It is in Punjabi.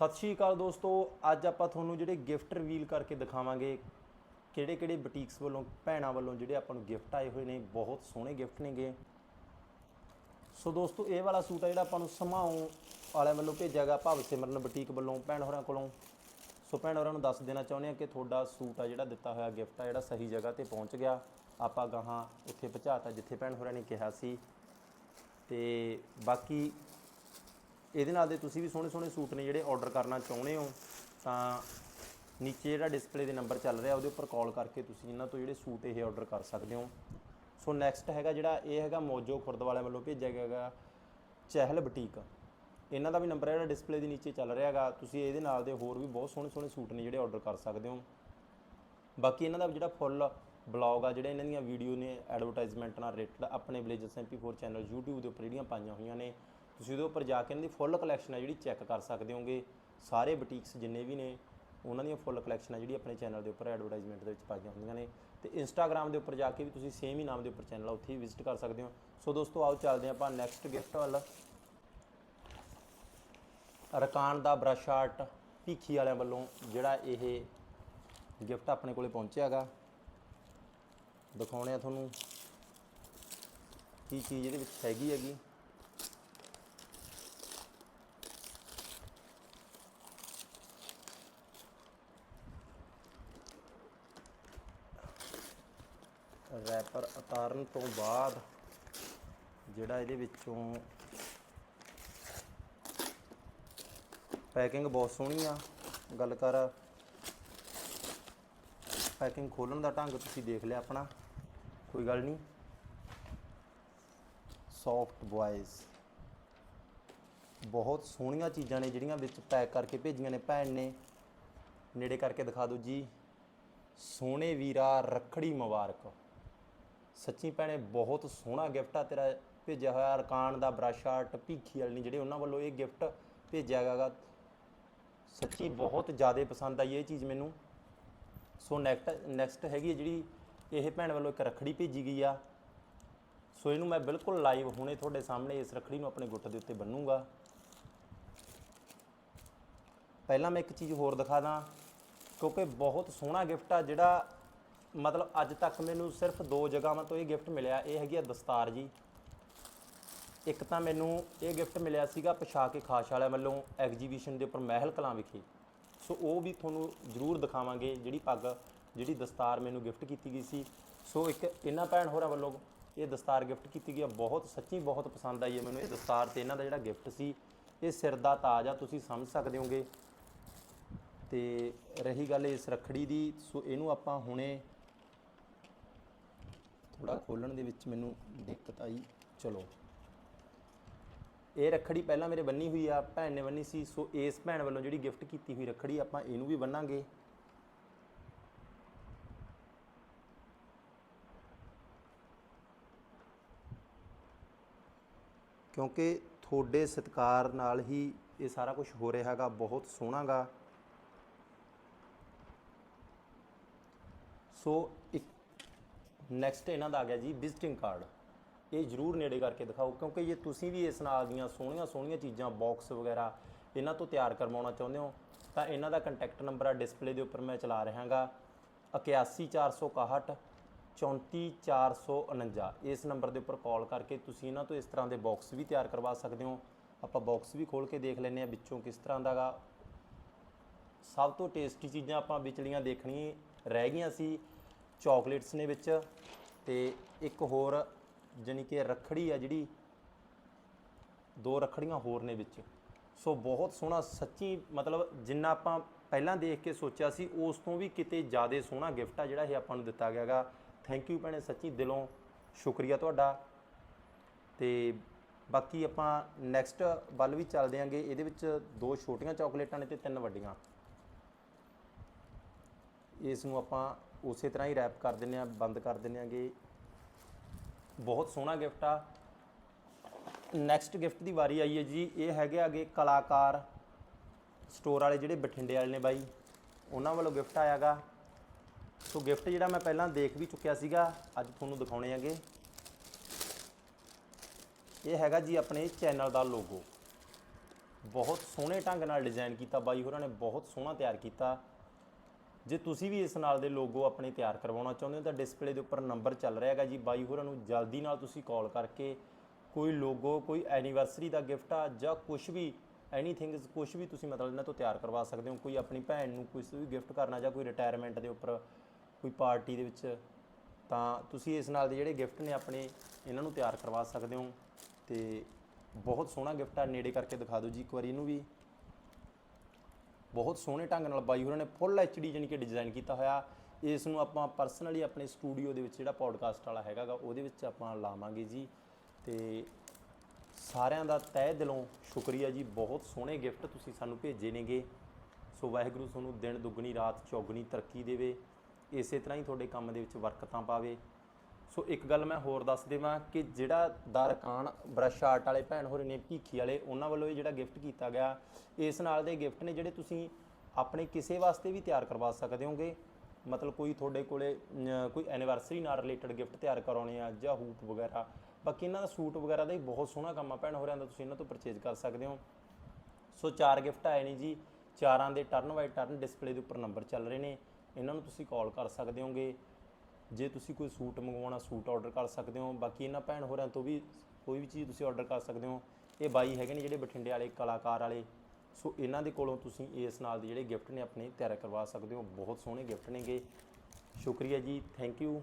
ਸਤਿ ਸ਼੍ਰੀ ਅਕਾਲ ਦੋਸਤੋ, ਅੱਜ ਆਪਾਂ ਤੁਹਾਨੂੰ ਜਿਹੜੇ ਗਿਫਟ ਰਿਵੀਲ ਕਰਕੇ ਦਿਖਾਵਾਂਗੇ ਕਿਹੜੇ ਕਿਹੜੇ ਬੁਟੀਕਸ ਵੱਲੋਂ, ਭੈਣਾਂ ਵੱਲੋਂ ਜਿਹੜੇ ਆਪਾਂ ਨੂੰ ਗਿਫਟ ਆਏ ਹੋਏ ਨੇ, ਬਹੁਤ ਸੋਹਣੇ ਗਿਫਟ ਨੇਗੇ। ਸੋ ਦੋਸਤੋ, ਇਹ ਵਾਲਾ ਸੂਟ ਆ ਜਿਹੜਾ ਆਪਾਂ ਨੂੰ ਸਮਾਉ ਵਾਲਿਆਂ ਵੱਲੋਂ ਭੇਜਿਆ ਗਿਆ, ਭਵ ਸਿਮਰਨ ਬੁਟੀਕ ਵੱਲੋਂ, ਭੈਣ ਹੋਰਾਂ ਕੋਲੋਂ। ਸੋ ਭੈਣ ਹੋਰਾਂ ਨੂੰ ਦੱਸ ਦੇਣਾ ਚਾਹੁੰਦੇ ਆ ਕਿ ਤੁਹਾਡਾ ਸੂਟ ਆ ਜਿਹੜਾ ਦਿੱਤਾ ਹੋਇਆ ਗਿਫਟ ਆ, ਜਿਹੜਾ ਸਹੀ ਜਗ੍ਹਾ ਤੇ ਪਹੁੰਚ ਗਿਆ। ਆਪਾਂ ਗਾਹਾਂ ਉੱਥੇ ਪਹੁੰਚਾਤਾ ਜਿੱਥੇ ਭੈਣ ਹੋਰਾਂ ਨੇ ਕਿਹਾ ਸੀ। ਤੇ ਬਾਕੀ ਇਹਦੇ ਨਾਲ ਦੇ ਤੁਸੀਂ ਵੀ ਸੋਹਣੇ ਸੋਹਣੇ ਸੂਟ ਨੇ ਜਿਹੜੇ ਆਰਡਰ ਕਰਨਾ ਚਾਹੁੰਦੇ ਹੋ, ਤਾਂ ਨੀਚੇ ਜਿਹੜਾ ਡਿਸਪਲੇ ਦੇ ਨੰਬਰ ਚੱਲ ਰਿਹਾ, ਉਹਦੇ ਉੱਪਰ ਕਾਲ ਕਰਕੇ ਤੁਸੀਂ ਇਹਨਾਂ ਤੋਂ ਜਿਹੜੇ ਸੂਟ ਇਹ ਆਰਡਰ ਕਰ ਸਕਦੇ ਹੋ। ਸੋ ਨੈਕਸਟ ਹੈਗਾ ਜਿਹੜਾ, ਇਹ ਹੈਗਾ ਮੋਜੋ ਖੁਰਦ ਵਾਲਿਆਂ ਵੱਲੋਂ ਭੇਜਿਆ ਗਿਆ ਹੈਗਾ, ਚਹਿਲ ਬੁਟੀਕ। ਇਹਨਾਂ ਦਾ ਵੀ ਨੰਬਰ ਹੈ ਜਿਹੜਾ ਡਿਸਪਲੇ ਦੇ ਨੀਚੇ ਚੱਲ ਰਿਹਾ ਹੈਗਾ, ਤੁਸੀਂ ਇਹਦੇ ਨਾਲ ਦੇ ਹੋਰ ਵੀ ਬਹੁਤ ਸੋਹਣੇ ਸੋਹਣੇ ਸੂਟ ਨੇ ਜਿਹੜੇ ਆਰਡਰ ਕਰ ਸਕਦੇ ਹੋ। ਬਾਕੀ ਇਹਨਾਂ ਦਾ ਜਿਹੜਾ ਫੁੱਲ ਬਲੌਗ ਆ, ਜਿਹੜੇ ਇਹਨਾਂ ਦੀਆਂ ਵੀਡੀਓ ਨੇ ਐਡਵਰਟਾਈਜ਼ਮੈਂਟ ਨਾਲ ਰਿਲੇਟਡ ਆਪਣੇ ਵਿਲੇਜਸ MP4 ਚੈਨਲ YouTube ਦੇ ਉੱਪਰ ਜਿਹੜੀਆਂ ਪਾਈਆਂ ਹੋਈਆਂ ਨੇ ਤੁਸੀਂ ਉਹਦੇ ਉੱਪਰ ਜਾ ਕੇ ਇਹਨਾਂ ਦੀ ਫੁੱਲ ਕਲੈਕਸ਼ਨ ਹੈ ਜਿਹੜੀ ਚੈੱਕ ਕਰ ਸਕਦੇ ਹੋਗੇ। ਸਾਰੇ ਬੁਟੀਕਸ ਜਿੰਨੇ ਵੀ ਨੇ, ਉਹਨਾਂ ਦੀਆਂ ਫੁੱਲ ਕਲੈਕਸ਼ਨ ਹੈ ਜਿਹੜੀ ਆਪਣੇ ਚੈਨਲ ਦੇ ਉੱਪਰ ਐਡਵਰਟਾਈਜ਼ਮੈਂਟ ਦੇ ਵਿੱਚ ਪਾਈਆਂ ਹੁੰਦੀਆਂ ਨੇ। ਤੇ ਇੰਸਟਾਗ੍ਰam ਦੇ ਉੱਪਰ ਜਾ ਕੇ ਵੀ ਤੁਸੀਂ ਸੇਮ ਹੀ ਨਾਮ ਦੇ ਉੱਪਰ ਚੈਨਲ ਆ, ਉੱਥੇ ਹੀ ਵਿਜ਼ਿਟ ਕਰ ਸਕਦੇ ਹੋ। ਸੋ ਦੋਸਤੋ, ਆਓ ਚੱਲਦੇ ਹਾਂ ਆਪਾਂ ਨੈਕਸਟ ਗਿਫਟ ਵੱਲ। ਰਕਾਨ ਦਾ ਬ੍ਰਸ਼ ਆਰਟ ਭੀਖੀ ਵਾਲਿਆਂ ਵੱਲੋਂ ਜਿਹੜਾ ਇਹ ਗਿਫਟ ਆਪਣੇ ਕੋਲੇ ਪਹੁੰਚਿਆ ਹੈਗਾ ਦਿਖਾਉਣੇ ਆ ਤੁਹਾਨੂੰ ਕੀ ਚੀਜ਼ ਇਹਦੇ ਵਿੱਚ ਹੈਗੀ ਹੈਗੀ। ਰੈਪਰ ਉਤਾਰਨ ਤੋਂ ਬਾਅਦ ਜਿਹੜਾ ਇਹਦੇ ਵਿੱਚੋਂ ਪੈਕਿੰਗ ਬਹੁਤ ਸੋਹਣੀ ਆ। ਗੱਲ ਕਰ ਪੈਕਿੰਗ ਖੋਲਣ ਦਾ ਢੰਗ ਤੁਸੀਂ ਦੇਖ ਲਿਆ ਆਪਣਾ। ਕੋਈ ਗੱਲ ਨਹੀਂ। ਸੌਫਟ ਬॉयਜ਼ ਬਹੁਤ ਸੋਹਣੀਆਂ ਚੀਜ਼ਾਂ ਨੇ ਜਿਹੜੀਆਂ ਵਿੱਚ ਪੈਕ ਕਰਕੇ ਭੇਜੀਆਂ ਨੇ ਭੈਣ ਨੇ। ਨੇੜੇ ਕਰਕੇ ਦਿਖਾ ਦਿਓ ਜੀ। ਸੋਹਣੇ ਵੀਰਾ ਰੱਖੜੀ ਮੁਬਾਰਕ। ਸੱਚੀ ਭੈਣੇ, ਬਹੁਤ ਸੋਹਣਾ ਗਿਫਟ ਆ ਤੇਰਾ। ਭੇਜਿਆ ਹੋਇਆ ਅਰਕਾਨ ਦਾ ਬ੍ਰਸ਼ ਆਰਟ ਭੀਖੀ ਵਾਲੀ ਜਿਹੜੇ ਉਹਨਾਂ ਵੱਲੋਂ ਇਹ ਗਿਫਟ ਭੇਜਿਆ ਹੈਗਾ ਸੱਚੀ ਬਹੁਤ ਜ਼ਿਆਦਾ ਪਸੰਦ ਆਈ ਇਹ ਚੀਜ਼ ਮੈਨੂੰ। ਸੋ ਨੈਕਸਟ ਨੈਕਸਟ ਹੈਗੀ ਜਿਹੜੀ ਇਹ ਭੈਣ ਵੱਲੋਂ ਇੱਕ ਰੱਖੜੀ ਭੇਜੀ ਗਈ ਆ। ਸੋ ਇਹਨੂੰ ਮੈਂ ਬਿਲਕੁਲ ਲਾਈਵ ਹੁਣੇ ਤੁਹਾਡੇ ਸਾਹਮਣੇ ਇਸ ਰੱਖੜੀ ਨੂੰ ਆਪਣੇ ਗੁੱਟ ਦੇ ਉੱਤੇ ਬੰਨੂਗਾ। ਪਹਿਲਾਂ ਮੈਂ ਇੱਕ ਚੀਜ਼ ਹੋਰ ਦਿਖਾ ਦਾਂ, ਕਿਉਂਕਿ ਬਹੁਤ ਸੋਹਣਾ ਗਿਫਟ ਆ ਜਿਹੜਾ ਮਤਲਬ ਅੱਜ ਤੱਕ ਮੈਨੂੰ ਸਿਰਫ ਦੋ ਜਗ੍ਹਾਵਾਂ ਤੋਂ ਇਹ ਗਿਫਟ ਮਿਲਿਆ, ਇਹ ਹੈਗੀ ਆ ਦਸਤਾਰ ਜੀ। ਇੱਕ ਤਾਂ ਮੈਨੂੰ ਇਹ ਗਿਫਟ ਮਿਲਿਆ ਸੀਗਾ ਪੋਸ਼ਾਕ ਕੇ ਖਾਸ ਵਾਲਿਆਂ ਵੱਲੋਂ ਐਗਜੀਬਿਸ਼ਨ ਦੇ ਉੱਪਰ ਮਹਿਲ ਕਲਾਂ ਵਿਖੇ। ਸੋ ਉਹ ਵੀ ਤੁਹਾਨੂੰ ਜ਼ਰੂਰ ਦਿਖਾਵਾਂਗੇ ਜਿਹੜੀ ਪੱਗ, ਜਿਹੜੀ ਦਸਤਾਰ ਮੈਨੂੰ ਗਿਫਟ ਕੀਤੀ ਗਈ ਸੀ। ਸੋ ਇੱਕ ਇਹਨਾਂ ਭੈਣ ਹੋਰਾਂ ਵੱਲੋਂ ਇਹ ਦਸਤਾਰ ਗਿਫਟ ਕੀਤੀ ਗਈ ਆ। ਬਹੁਤ ਸੱਚੀ ਬਹੁਤ ਪਸੰਦ ਆਈ ਹੈ ਮੈਨੂੰ ਇਹ ਦਸਤਾਰ ਤੇ ਇਹਨਾਂ ਦਾ ਜਿਹੜਾ ਗਿਫਟ ਸੀ, ਇਹ ਸਿਰ ਦਾ ਤਾਜ ਆ, ਤੁਸੀਂ ਸਮਝ ਸਕਦੇ ਹੋਗੇ। ਤੇ ਰਹੀ ਗੱਲ ਇਸ ਰੱਖੜੀ ਦੀ, ਸੋ ਇਹਨੂੰ ਆਪਾਂ ਹੁਣੇ ਥੋੜਾ ਖੋਲਣ ਦੇ ਵਿੱਚ ਮੈਨੂੰ ਦਿੱਕਤ ਆਈ। ਚਲੋ। ਇਹ ਰੱਖੜੀ ਪਹਿਲਾਂ ਮੇਰੇ ਬੰਨੀ ਹੋਈ ਆ, ਭੈਣ ਨੇ ਬੰਨੀ ਸੀ, ਸੋ ਇਸ ਭੈਣ ਵੱਲੋਂ ਜਿਹੜੀ ਗਿਫਟ ਕੀਤੀ ਹੋਈ ਰੱਖੜੀ ਆਪਾਂ ਇਹਨੂੰ ਵੀ ਬੰਨਾਂਗੇ। ਕਿਉਂਕਿ ਤੁਹਾਡੇ ਸਤਿਕਾਰ ਨਾਲ ਹੀ ਇਹ ਸਾਰਾ ਕੁਝ ਹੋ ਰਿਹਾ ਹੈਗਾ, ਬਹੁਤ ਸੋਹਣਾਗਾ ਸੋ ਇੱਕ ਨੈਕਸਟ ਇਹਨਾਂ ਦਾ ਆ ਗਿਆ ਜੀ ਵਿਜ਼ਿਟਿੰਗ ਕਾਰਡ ਇਹ ਜਰੂਰ ਨੇੜੇ ਕਰਕੇ ਦਿਖਾਓ, ਕਿਉਂਕਿ ਜੇ ਤੁਸੀਂ ਵੀ ਇਸ ਨਾਲ ਦੀਆਂ ਸੋਹਣੀਆਂ ਸੋਹਣੀਆਂ ਚੀਜ਼ਾਂ ਬਾਕਸ ਵਗੈਰਾ ਇਹਨਾਂ ਤੋਂ ਤਿਆਰ ਕਰਵਾਉਣਾ ਚਾਹੁੰਦੇ ਹੋ, ਤਾਂ ਇਹਨਾਂ ਦਾ ਕੰਟੈਕਟ ਨੰਬਰ ਆ ਡਿਸਪਲੇ ਦੇ ਉੱਪਰ ਮੈਂ ਚਲਾ ਰਿਹਾਗਾ। 81461 34449 ਇਸ ਨੰਬਰ ਦੇ ਉੱਪਰ ਕਾਲ ਕਰਕੇ ਤੁਸੀਂ ਇਹਨਾਂ ਤੋਂ ਇਸ ਤਰ੍ਹਾਂ ਦੇ ਬਾਕਸ ਵੀ ਤਿਆਰ ਕਰਵਾ ਸਕਦੇ ਹੋ। ਆਪਾਂ ਬਾਕਸ ਵੀ ਖੋਲ ਕੇ ਦੇਖ ਲੈਂਦੇ ਆ ਵਿੱਚੋਂ ਕਿਸ ਤਰ੍ਹਾਂ ਦਾਗਾ ਸਭ ਤੋਂ ਟੇਸਟੀ ਚੀਜ਼ਾਂ ਆਪਾਂ ਵਿਚਲੀਆਂ ਦੇਖਣੀ ਰਹਿ ਗਈਆਂ ਸੀ। ਚਾਕਲੇਟਸ ਨੇ ਵਿੱਚ ਤੇ ਇੱਕ ਹੋਰ ਜਾਣੀ ਕਿ ਰੱਖੜੀ ਆ ਜਿਹੜੀ, ਦੋ ਰੱਖੜੀਆਂ ਹੋਰ ਨੇ ਵਿੱਚ। ਸੋ ਬਹੁਤ ਸੋਹਣਾ ਸੱਚੀ ਮਤਲਬ ਜਿੰਨਾ ਆਪਾਂ ਪਹਿਲਾਂ ਦੇਖ ਕੇ ਸੋਚਿਆ ਸੀ, ਉਸ ਤੋਂ ਵੀ ਕਿਤੇ ਜ਼ਿਆਦਾ ਸੋਹਣਾ ਗਿਫਟ ਆ ਜਿਹੜਾ ਇਹ ਆਪਾਂ ਨੂੰ ਦਿੱਤਾ ਗਿਆਗਾ। ਥੈਂਕ ਯੂ ਭੈਣੇ ਸੱਚੀ, ਦਿਲੋਂ ਸ਼ੁਕਰੀਆ ਤੁਹਾਡਾ। ਤੇ ਬਾਕੀ ਆਪਾਂ ਨੈਕਸਟ ਵੱਲ ਵੀ ਚੱਲਦੇ ਆਂਗੇ। ਇਹਦੇ ਵਿੱਚ ਦੋ ਛੋਟੀਆਂ ਚਾਕਲੇਟਾਂ ਨੇ ਤੇ ਤਿੰਨ ਵੱਡੀਆਂ। ਇਸ ਨੂੰ ਆਪਾਂ ਉਸੇ ਤਰ੍ਹਾਂ ਹੀ ਰੈਪ ਕਰ ਦਿੰਨੇ ਆ ਬੰਦ ਕਰ ਦਿੰਨੇ ਆਂਗੇ ਬਹੁਤ ਸੋਹਣਾ ਗਿਫਟ ਆ। ਨੈਕਸਟ ਗਿਫਟ ਦੀ ਵਾਰੀ ਆਈ ਹੈ ਜੀ, ਇਹ ਹੈਗੇ ਆਗੇ ਕਲਾਕਾਰ ਸਟੋਰ ਵਾਲੇ ਜਿਹੜੇ ਬਠਿੰਡੇ ਵਾਲੇ ਨੇ ਬਾਈ, ਉਹਨਾਂ ਵੱਲੋਂ ਗਿਫਟ ਆਇਆਗਾ ਸੋ ਗਿਫਟ ਜਿਹੜਾ ਮੈਂ ਪਹਿਲਾਂ ਦੇਖ ਵੀ ਚੁੱਕਿਆ ਸੀਗਾ, ਅੱਜ ਤੁਹਾਨੂੰ ਦਿਖਾਉਣੇ ਹੈਗੇ। ਇਹ ਹੈਗਾ ਜੀ ਆਪਣੇ ਚੈਨਲ ਦਾ ਲੋਗੋ ਬਹੁਤ ਸੋਹਣੇ ਢੰਗ ਨਾਲ ਡਿਜ਼ਾਈਨ ਕੀਤਾ ਬਾਈ ਹੋਰਾਂ ਨੇ, ਬਹੁਤ ਸੋਹਣਾ ਤਿਆਰ ਕੀਤਾ। ਜੇ ਤੁਸੀਂ ਵੀ ਇਸ ਨਾਲ ਦੇ ਲੋਗੋ ਆਪਣੇ ਤਿਆਰ ਕਰਵਾਉਣਾ ਚਾਹੁੰਦੇ ਹੋ ਤਾਂ ਡਿਸਪਲੇ ਦੇ ਉੱਪਰ ਨੰਬਰ ਚੱਲ ਰਿਹਾ ਹੈਗਾ ਜੀ। ਬਾਈ ਹੋਰਾਂ ਨੂੰ ਜਲਦੀ ਨਾਲ ਤੁਸੀਂ ਕਾਲ ਕਰਕੇ ਕੋਈ ਲੋਗੋ, ਕੋਈ ਐਨੀਵਰਸਰੀ ਦਾ ਗਿਫਟ ਆ ਜਾਂ ਕੁਝ ਵੀ ਐਨੀਥਿੰਗ ਕੁਝ ਵੀ ਤੁਸੀਂ ਮਤਲਬ ਇਹਨਾਂ ਤੋਂ ਤਿਆਰ ਕਰਵਾ ਸਕਦੇ ਹੋ। ਕੋਈ ਆਪਣੀ ਭੈਣ ਨੂੰ ਕੁਝ ਵੀ ਗਿਫਟ ਕਰਨਾ ਜਾਂ ਕੋਈ ਰਿਟਾਇਰਮੈਂਟ ਦੇ ਉੱਪਰ ਕੋਈ ਪਾਰਟੀ ਦੇ ਵਿੱਚ, ਤਾਂ ਤੁਸੀਂ ਇਸ ਨਾਲ ਦੇ ਜਿਹੜੇ ਗਿਫਟ ਨੇ ਆਪਣੇ ਇਹਨਾਂ ਨੂੰ ਤਿਆਰ ਕਰਵਾ ਸਕਦੇ ਹੋ। ਤੇ ਬਹੁਤ ਸੋਹਣਾ ਗਿਫਟ ਆ। ਨੇੜੇ ਕਰਕੇ ਦਿਖਾ ਦਿਓ ਜੀ ਇੱਕ ਵਾਰੀ ਇਹਨੂੰ ਵੀ। ਬਹੁਤ ਸੋਹਣੇ ਢੰਗ ਨਾਲ ਬਾਈ ਹੋਰਾਂ ਨੇ ਫੁੱਲ ਐਚਡੀ ਜਾਨੀ ਕਿ ਡਿਜ਼ਾਈਨ ਕੀਤਾ ਹੋਇਆ। ਇਸ ਨੂੰ ਆਪਾਂ ਪਰਸਨਲੀ ਆਪਣੇ ਸਟੂਡੀਓ ਦੇ ਵਿੱਚ ਜਿਹੜਾ ਪੋਡਕਾਸਟ ਵਾਲਾ ਹੈਗਾਗਾ, ਉਹਦੇ ਵਿੱਚ ਆਪਾਂ ਲਾਵਾਂਗੇ ਜੀ। ਤੇ ਸਾਰਿਆਂ ਦਾ ਤਹਿ ਦਿਲੋਂ ਸ਼ੁਕਰੀਆ ਜੀ, ਬਹੁਤ ਸੋਹਣੇ ਗਿਫਟ ਤੁਸੀਂ ਸਾਨੂੰ ਭੇਜੇ ਨੇਗੇ। ਸੋ ਵਾਹਿਗੁਰੂ ਤੁਹਾਨੂੰ ਦਿਨ ਦੁੱਗਣੀ, ਰਾਤ ਚੌਗਣੀ ਤਰੱਕੀ ਦੇਵੇ। ਇਸੇ ਤਰ੍ਹਾਂ ਹੀ ਤੁਹਾਡੇ ਕੰਮ ਦੇ ਵਿੱਚ ਬਰਕਤਾਂ ਪਾਵੇ। ਸੋ ਇੱਕ ਗੱਲ ਮੈਂ ਹੋਰ ਦੱਸ ਦੇਵਾਂ ਕਿ ਜਿਹੜਾ ਦਰਕਾਨ ਬ੍ਰਸ਼ ਆਰਟ ਵਾਲੇ ਭੈਣ ਹੋਰੇ ਨੇ ਭੀਖੀ ਵਾਲੇ, ਉਹਨਾਂ ਵੱਲੋਂ ਇਹ ਜਿਹੜਾ ਗਿਫਟ ਕੀਤਾ ਗਿਆ, ਇਸ ਨਾਲ ਦੇ ਗਿਫਟ ਨੇ ਜਿਹੜੇ ਤੁਸੀਂ ਆਪਣੇ ਕਿਸੇ ਵਾਸਤੇ ਵੀ ਤਿਆਰ ਕਰਵਾ ਸਕਦੇ ਹੋਗੇ। ਮਤਲਬ ਕੋਈ ਤੁਹਾਡੇ ਕੋਲੇ ਕੋਈ ਐਨੀਵਰਸਰੀ ਨਾਲ ਰਿਲੇਟਡ ਗਿਫਟ ਤਿਆਰ ਕਰਾਉਣੇ ਆ ਜਾਂ ਹੂਪ ਵਗੈਰਾ। ਬਾਕੀ ਇਹਨਾਂ ਦਾ ਸੂਟ ਵਗੈਰਾ ਦਾ ਹੀ ਬਹੁਤ ਸੋਹਣਾ ਕੰਮ ਆ ਭੈਣ ਹੋਰਿਆਂ ਦਾ, ਤੁਸੀਂ ਇਹਨਾਂ ਤੋਂ ਪਰਚੇਜ਼ ਕਰ ਸਕਦੇ ਹੋ। ਸੋ ਚਾਰ ਗਿਫਟ ਆਏ ਨੇ ਜੀ, ਚਾਰਾਂ ਦੇ ਟਰਨ ਬਾਈ ਟਰਨ ਡਿਸਪਲੇ ਦੇ ਉੱਪਰ ਨੰਬਰ ਚੱਲ ਰਹੇ ਨੇ। ਇਹਨਾਂ ਨੂੰ ਤੁਸੀਂ ਕਾਲ ਕਰ ਸਕਦੇ ਹੋਗੇ। ਜੇ ਤੁਸੀਂ ਕੋਈ ਸੂਟ ਮੰਗਵਾਉਣਾ, ਸੂਟ ਆਰਡਰ ਕਰ ਸਕਦੇ ਹੋ, ਬਾਕੀ ਇਹਨਾਂ ਭੈਣ ਹੋਰਾਂ ਤੋਂ ਵੀ ਕੋਈ ਵੀ ਚੀਜ਼ ਤੁਸੀਂ ਆਰਡਰ ਕਰ ਸਕਦੇ ਹੋ। ਇਹ ਬਾਈ ਹੈਗੇ ਨੇ ਜਿਹੜੇ ਬਠਿੰਡੇ ਵਾਲੇ, ਕਲਾਕਾਰ ਵਾਲੇ। ਸੋ ਇਹਨਾਂ ਦੇ ਕੋਲੋਂ ਤੁਸੀਂ ਇਸ ਨਾਲ ਦੇ ਜਿਹੜੇ ਗਿਫਟ ਨੇ ਆਪਣੇ ਤਿਆਰ ਕਰਵਾ ਸਕਦੇ ਹੋ। ਬਹੁਤ ਸੋਹਣੇ ਗਿਫਟ ਨੇਗੇ। ਸ਼ੁਕਰੀਆ ਜੀ ਥੈਂਕ ਯੂ